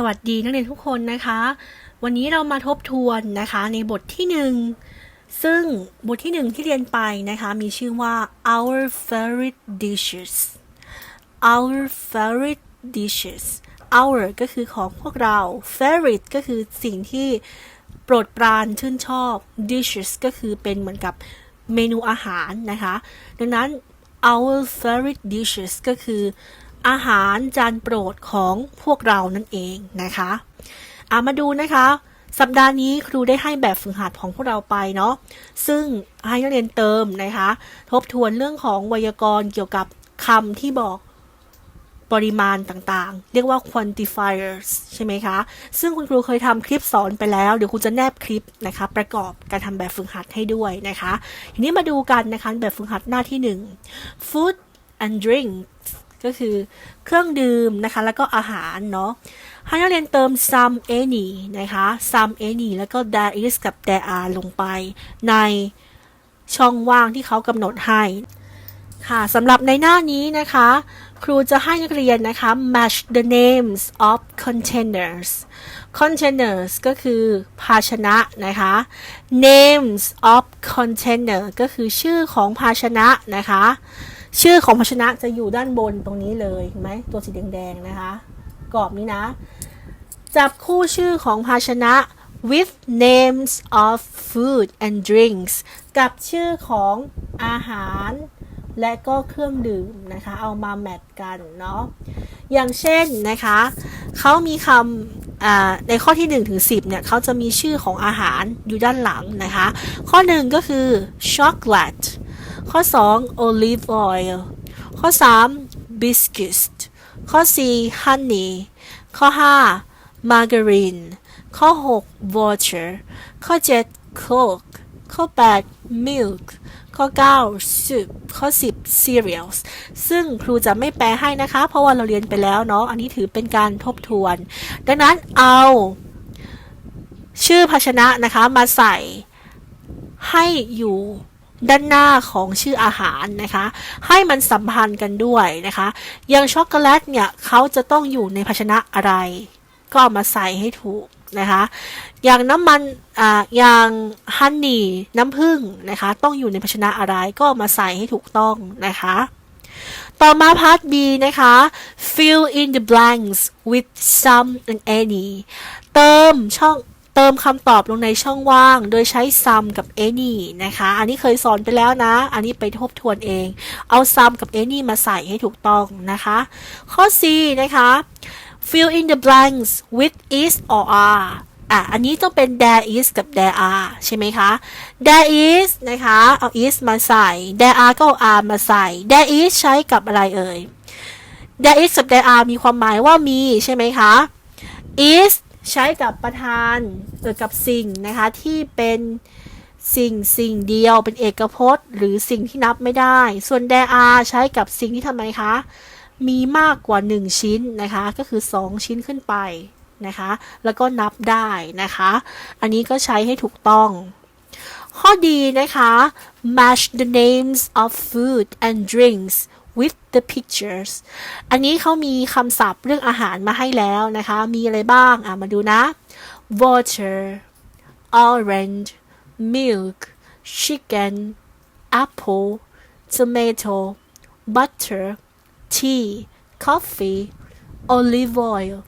สวัสดีนักเรียนทุกคนนะคะ วันนี้เรามาทบทวนนะคะในบทที่หนึ่งซึ่งบทที่หนึ่งที่เรียนไปนะคะมีชื่อว่า our favorite dishes our favorite dishes our ก็คือของพวกเรา favorite ก็คือสิ่งที่โปรดปรานชื่นชอบ dishes ก็คือเป็นเหมือนกับเมนูอาหารนะคะ ดังนั้น our favorite dishes ก็คือ อาหารจานโปรดของพวกเรานั่นเองนะคะอามาดูนะคะ สัปดาห์นี้ครูได้ให้แบบฝึกหัดของพวกเราไปเนาะซึ่งให้นักเรียนเติมนะคะ ทบทวนเรื่องของไวยากรณ์เกี่ยวกับคำที่บอกปริมาณต่างๆ เรียกว่า quantifiers ใช่ไหมคะ ซึ่งคุณครูเคยทำคลิปสอนไปแล้ว เดี๋ยวครูจะแนบคลิปนะคะ ประกอบการทำแบบฝึกหัดให้ด้วยนะคะ ทีนี้มาดูกันนะคะ แบบฝึกหัดหน้าที่ 1 food and drinks ก็คือเครื่องดื่มนะคะ แล้วก็อาหารเนาะให้นักเรียนเติม some any นะคะ some any แล้วก็ there is กับ there are ลงไป ในช่องว่างที่เขากำหนดให้ ค่ะสำหรับในหน้านี้นะคะ ครูจะให้นักเรียนนะคะ match the names of containers containers ก็คือภาชนะนะคะ names of container ก็คือชื่อของภาชนะนะคะ ชื่อของภาชนะจะอยู่ด้านบนตรงนี้เลยเห็นไหมตัวสีแดงๆนะคะ กรอบนี้นะ จับคู่ชื่อของภาชนะ with names of food and drinks กับชื่อของอาหาร และก็เครื่องดื่มนะคะ เอามาแมทกันเนาะอย่างเช่นนะคะ เขามีคำในข้อที่ 1 ถึง 10 เนี่ยเขาจะมีชื่อของอาหารอยู่ด้านหลังนะคะ ข้อ 1 ก็คือ chocolate ข้อ 2 olive oil ข้อ 3 biscuits ข้อ 4 honey ข้อ 5 margarine ข้อ 6 water ข้อ 7 coke ข้อ 8 milk ข้อ 9 soup ข้อ 10 cereals ซึ่งครูจะไม่แปลให้นะคะ เพราะว่าเราเรียนไปแล้วเนาะ อันนี้ถือเป็นการทบทวน ดังนั้นเอา ชื่อภาชนะนะคะมาใส่ให้อยู่ ด้านหน้าของชื่ออาหารนะคะ ให้มันสัมพันธ์กันด้วยนะคะ อย่างช็อกโกแลตเนี่ยเขาจะต้องอยู่ในภาชนะอะไร ก็มาใส่ให้ถูกนะคะ อย่างน้ำมันอ่าอย่างฮันนี่น้ำผึ้งนะคะ ต้องอยู่ในภาชนะอะไรก็มาใส่ให้ถูกต้องนะคะต่อมาพาร์ท B นะคะ fill in the blanks with some and any เติมช่อง เติมคำตอบลงในช่องว่าง โดยใช้ some กับ any นะคะ อันนี้เคยสอนไปแล้วนะ อันนี้ไปทบทวนเอง เอา some กับ any มาใส่ให้ถูกต้องนะคะ ข้อ C นะคะ fill in the blanks with is or are อะ อันนี้ต้องเป็น there is กับ there are ใช่ไหมคะ there is นะคะ เอา is มาใส่ there are ก็เอา are มาใส่ there is ใช้กับอะไรเอ่ย there is กับ there are มีความหมายว่ามีใช่ไหมคะ is ใช้กับประธานเออกับสิ่งนะคะที่เป็นสิ่งสิ่งเดียวเป็นเอกพจน์ หรือสิ่งที่นับไม่ได้ ส่วน there are ใช้กับสิ่งที่ทำไมคะ มีมากกว่า 1 ชิ้นนะคะ ก็คือ 2 ชิ้นขึ้นไปนะคะ แล้วก็นับได้นะคะ อันนี้ก็ใช้ให้ถูกต้อง ข้อดีนะคะ match the names of food and drinks with the pictures อันนี้เขามีคำศัพท์เรื่องอาหารมาให้แล้วนะคะ มีอะไรบ้าง อะ มาดูนะ water orange milk chicken apple tomato butter tea coffee olive oil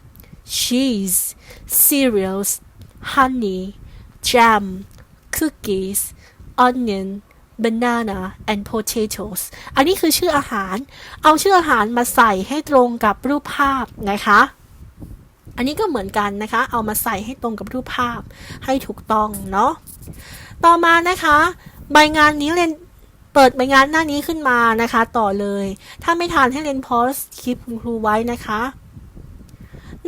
cheese cereals honey jam cookies onion banana and potatoes อันนี้คือชื่ออาหาร เอาชื่ออาหารมาใส่ให้ตรงกับรูปภาพนะคะ อันนี้ก็เหมือนกันนะคะ เอามาใส่ให้ตรงกับรูปภาพให้ถูกต้องเนาะ ต่อมานะคะ ใบงานนี้เรียนเปิดใบงานหน้านี้ขึ้นมานะคะ ต่อเลย ถ้าไม่ทานให้เรียนพอสคลิปคุณครูไว้นะคะ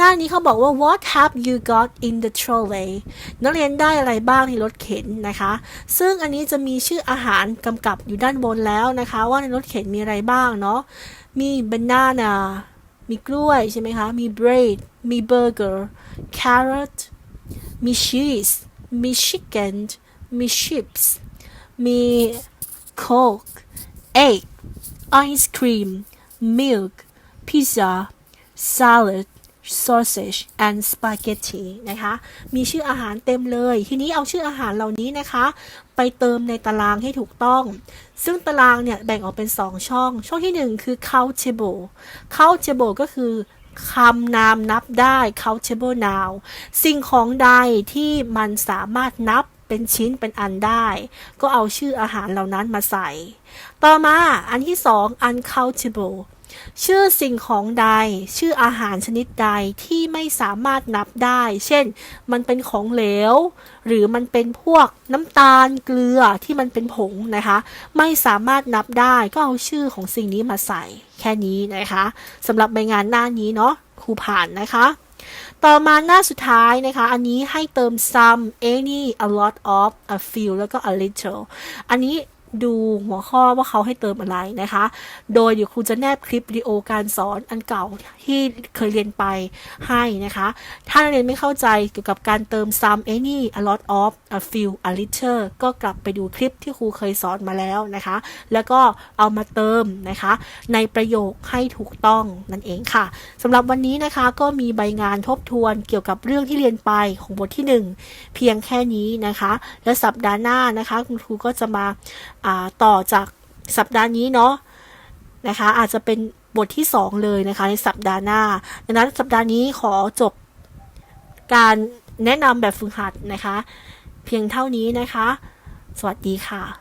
หน้านี้เขาบอกว่า what have you got in the trolley นักเรียนได้อะไรบ้างในรถเข็นนะคะ ซึ่งอันนี้จะมีชื่ออาหารกำกับอยู่ด้านบนแล้วนะคะ ว่าในรถเข็นมีอะไรบ้างเนาะ มี banana มีกล้วยใช่ไหมคะ มี bread มี burger carrot มี cheese มี chicken มี chips มี coke egg ice cream milk pizza salad sausage and spaghetti นะคะ มีชื่ออาหารเต็มเลย ทีนี้เอาชื่ออาหารเหล่านี้นะคะ ไปเติมในตารางให้ถูกต้อง ซึ่งตารางเนี่ยแบ่งออกเป็น 2 ช่อง ช่องที่ 1 คือ countable countable ก็คือคำนามนับได้ countable noun สิ่งของใดที่มันสามารถนับเป็นชิ้นเป็นอันได้ ก็เอาชื่ออาหารเหล่านั้นมาใส่ ต่อมาอันที่ 2 uncountable ชื่อสิ่งของใด ชื่ออาหารชนิดใดที่ไม่สามารถนับได้ เช่น มันเป็นของเหลว หรือมันเป็นพวกน้ำตาลเกลือที่มันเป็นผงนะคะ ไม่สามารถนับได้ก็เอาชื่อของสิ่งนี้มาใส่ แค่นี้นะคะสำหรับใบงานหน้านี้เนาะครูผ่านนะคะต่อมาหน้าสุดท้ายนะคะ อันนี้ให้เติม some any a lot of a few แล้วก็ a little อันนี้ ดูหัวข้อว่าเขาให้เติมอะไรนะคะ โดยเดี๋ยวครูจะแนบคลิปวิดีโอการสอนอันเก่าที่เคยเรียนไปให้นะคะ ถ้านักเรียนไม่เข้าใจเกี่ยวกับการเติม some any a lot of a few a little ก็กลับไปดูคลิปที่ครูเคยสอนมาแล้วนะคะ แล้วก็เอามาเติมนะคะ ในประโยคให้ถูกต้องนั่นเองค่ะสำหรับวันนี้นะคะก็มีใบงานทบทวนเกี่ยวกับเรื่องที่เรียนไปของบทที่ 1 เพียงแค่นี้นะคะ และสัปดาห์หน้านะคะคุณครูก็จะมาอ่าต่อจากสัปดาห์นี้เนาะนะคะ อาจจะเป็นบทที่ 2 เลยนะคะ ในสัปดาห์หน้า ดังนั้นสัปดาห์นี้ขอจบการแนะนำแบบฝึกหัดนะคะ เพียงเท่านี้นะคะ สวัสดีค่ะ